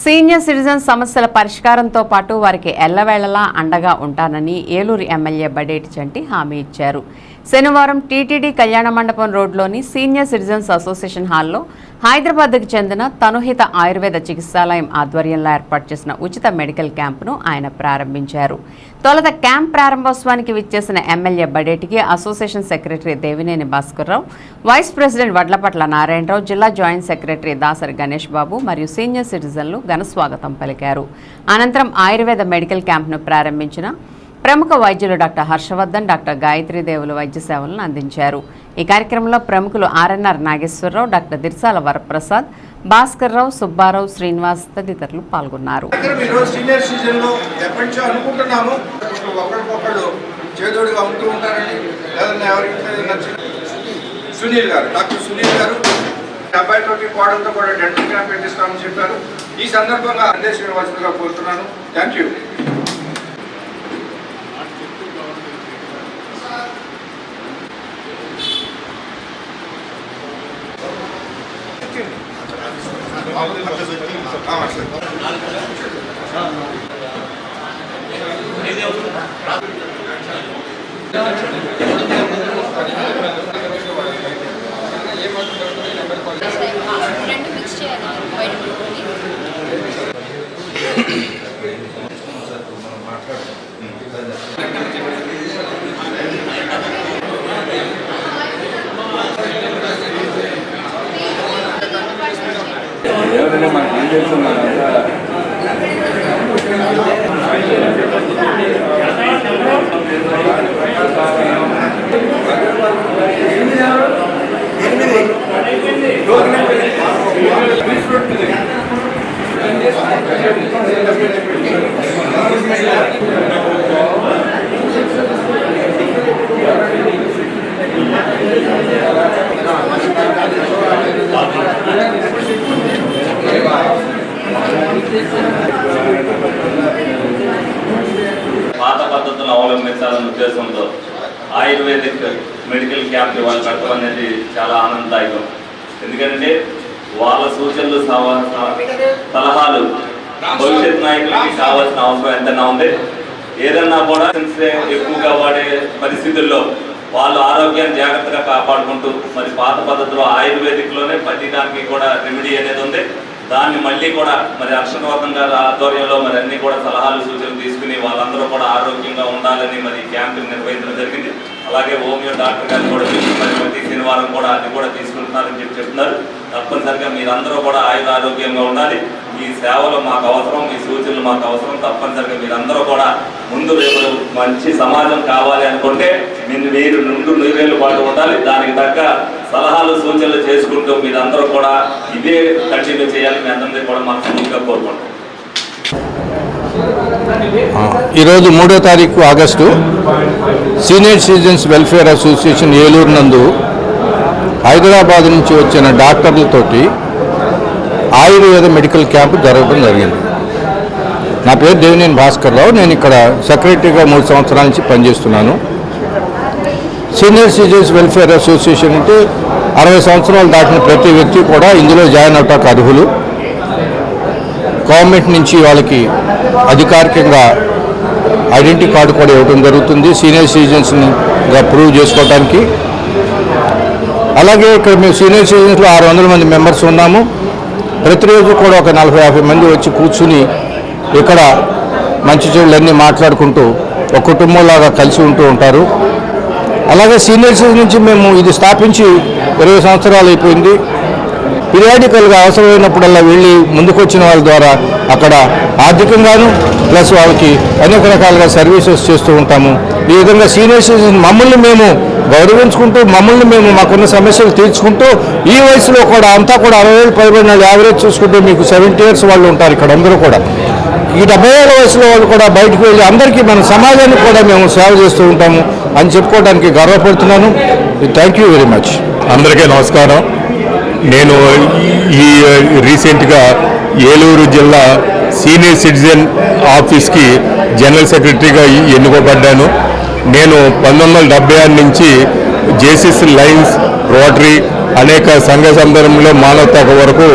Senior citizen సమస్యల పరిష్కారంతో పాటు వారికి ఎల్లవేళలా అండగా ఉంటానని ఏలూరు ఎమ్మెల్యే బడేటి చంటి హామీ ఇచ్చారు. శనివారం టీటీడీ కళ్యాణ మండపం రోడ్లోని సీనియర్ సిటిజన్స్ అసోసియేషన్ హాల్లో హైదరాబాద్కు చెందిన తనుహిత ఆయుర్వేద చికిత్సాలయం ఆధ్వర్యంలో ఏర్పాటు చేసిన ఉచిత మెడికల్ క్యాంపును ఆయన ప్రారంభించారు. తొలత క్యాంప్ ప్రారంభోత్సవానికి విచ్చేసిన MLA బడేటికి association secretary Devineni Bhaskar Rao vice president Vadlapatla Narayana Rao జిల్లా జాయింట్ సెక్రటరీ దాసరి గణేష్ బాబు మరియు సీనియర్ సిటిజన్లు ఘన స్వాగతం పలికారు. అనంతరం ఆయుర్వేద మెడికల్ క్యాంప్ను ప్రారంభించిన ప్రముఖ వైద్యులు డాక్టర్ హర్షవర్ధన్ డాక్టర్ గాయత్రి దేవులు వైద్య సేవలను అందించారు. ఈ కార్యక్రమంలో ప్రముఖులు ఆర్ఎన్ఆర్ నాగేశ్వరరావు డాక్టర్ దిర్సాల వరప్రసాద్ భాస్కర్ రావు సుబ్బారావు శ్రీనివాస్ తదితరులు పాల్గొన్నారు. చేదోడుగా ఉంటూ ఎవరికి సునీల్ గారు డాక్టర్ సునీల్ గారు. అబ్బాయితోటి కోడలతో కూడా డెంటల్ క్యాంప్ పెట్టిస్తామని చెప్పారు. ఈ సందర్భంగా అందే కోరుతున్నాను థ్యాంక్ యూ. రెండు మిక్స్ చేయాలి బయట ఎవరైనా మనకి ఏం చేస్తున్నారంటే అవలంబించాలనే ఉద్దేశంతో ఆయుర్వేదిక్ మెడికల్ క్యాంప్ ఇవాళ పెట్టడం అనేది చాలా ఆనందదాయకం. ఎందుకంటే వాళ్ళ సూచనలు సలహాలు భవిష్యత్ నాయకులకి కావాల్సిన అవసరం ఎంతైనా ఉంది. ఏదన్నా కూడా ఎక్కువగా వాడే పరిస్థితుల్లో వాళ్ళు ఆరోగ్యాన్ని జాగ్రత్తగా కాపాడుకుంటూ మరి పాత పద్ధతిలో ఆయుర్వేదిక్లోనే ప్రతి దానికి కూడా రెమెడీ అనేది ఉంది. దాన్ని మళ్ళీ కూడా మరి హర్షవర్ధన్ గారి ఆధ్వర్యంలో మరి అన్ని కూడా సలహాలు సూచనలు తీసుకుని వాళ్ళందరూ కూడా ఆరోగ్యంగా ఉండాలని మరి క్యాంపులు నిర్వహించడం జరిగింది. అలాగే హోమియో డాక్టర్ గారు కూడా మరి ప్రతి శనివారం కూడా అది కూడా తీసుకుంటున్నారని చెప్పి చెప్తున్నారు. తప్పనిసరిగా మీరందరూ కూడా ఆయుధ ఆరోగ్యంగా ఉండాలి. ఈ సేవలు మాకు అవసరం మీ సూచనలు మాకు అవసరం తప్పనిసరిగా మీరందరూ కూడా ముందు రేపు మంచి సమాజం కావాలి అనుకుంటే మీరు మీరు నుండు నూరేళ్ళు పాటు ఉండాలి. దానికి తగ్గ సలహాలు సూచనలు చేసుకుంటూ మీరందరూ కూడా ఇదే కంటిన్యూ చేయాలి. మీ అందరినీ కూడా మాకు సూచిగా కోరుకుంటాం ఈరోజు మూడో తారీఖు August. Senior citizens welfare association Eluru నందు హైదరాబాద్ నుంచి వచ్చిన డాక్టర్లతోటి ఆయుర్వేద మెడికల్ క్యాంపు జరగడం జరిగింది. నా పేరు దేవినేని భాస్కర్ రావు. నేను ఇక్కడ సెక్రటరీగా మూడు సంవత్సరాల నుంచి పనిచేస్తున్నాను. సీనియర్ సిటిజన్స్ వెల్ఫేర్ అసోసియేషన్ అంటే అరవై సంవత్సరాలు దాటిన ప్రతి వ్యక్తి కూడా ఇందులో జాయిన్ అవటానికి అర్హులు. గవర్నమెంట్ నుంచి వాళ్ళకి అధికారికంగా ఐడెంటిటీ కార్డు కూడా ఇవ్వడం జరుగుతుంది. సీనియర్ సిటిజన్స్గా ప్రూవ్ చేసుకోవడానికి అలాగే ఇక్కడ మేము సీనియర్ సిటిజన్స్లో ఆరు వందల మంది మెంబర్స్ ఉన్నాము. ప్రతిరోజు కూడా ఒక నలభై యాభై మంది వచ్చి కూర్చుని ఇక్కడ మంచి చెడులన్నీ మాట్లాడుకుంటూ ఒక కుటుంబంలాగా కలిసి ఉంటూ ఉంటారు. అలాగే సీనియర్ సిటిజన్ నుంచి మేము ఇది స్థాపించి ఇరవై సంవత్సరాలు అయిపోయింది. పిరియాడికల్గా అవసరమైనప్పుడల్లా వెళ్ళి ముందుకొచ్చిన వాళ్ళ ద్వారా అక్కడ ఆర్థికంగాను ప్లస్ వాళ్ళకి అనేక రకాలుగా సర్వీసెస్ చేస్తూ ఉంటాము. ఈ విధంగా సీనియర్ సిటిజన్ మమ్మల్ని మేము గౌరవించుకుంటూ మమ్మల్ని మేము మాకున్న సమస్యలు తీర్చుకుంటూ ఈ వయసులో కూడా అంతా కూడా అరవై ఏళ్ళు పైబడిన వాళ్ళు యావరేజ్ చూసుకుంటే మీకు సెవెంటీ ఇయర్స్ వాళ్ళు ఉంటారు ఇక్కడ అందరూ కూడా. ఈ డెబ్బై ఏళ్ళ వయసులో వాళ్ళు కూడా బయటకు వెళ్ళి అందరికీ మన సమాజానికి కూడా మేము సేవ చేస్తూ ఉంటాము అని చెప్పుకోవడానికి గర్వపడుతున్నాను. థ్యాంక్ యూ వెరీ మచ్ అందరికీ నమస్కారం. నేను ఈ రీసెంట్గా ఏలూరు జిల్లా సీనియర్ సిటిజన్ ఆఫీస్కి జనరల్ సెక్రటరీగా ఎన్నుకోబడ్డాను. నేను పంతొమ్మిది వందల డెబ్బై ఆరు నుంచి జేసీసీ లైన్స్ రోటరీ అనేక సంఘ సందర్భంలో మానవత వరకు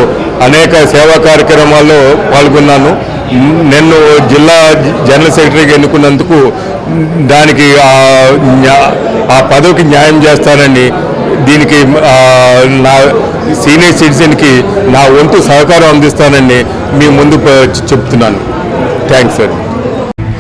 అనేక సేవా కార్యక్రమాల్లో పాల్గొన్నాను. నన్ను జిల్లా జనరల్ సెక్రటరీగా ఎన్నుకున్నందుకు దానికి ఆ ఆ పదవికి న్యాయం చేస్తానని దీనికి నా సీనియర్ సిటిజన్కి నా వంతు సహకారం అందిస్తానని మీ ముందు చెప్తున్నాను. Thanks sir.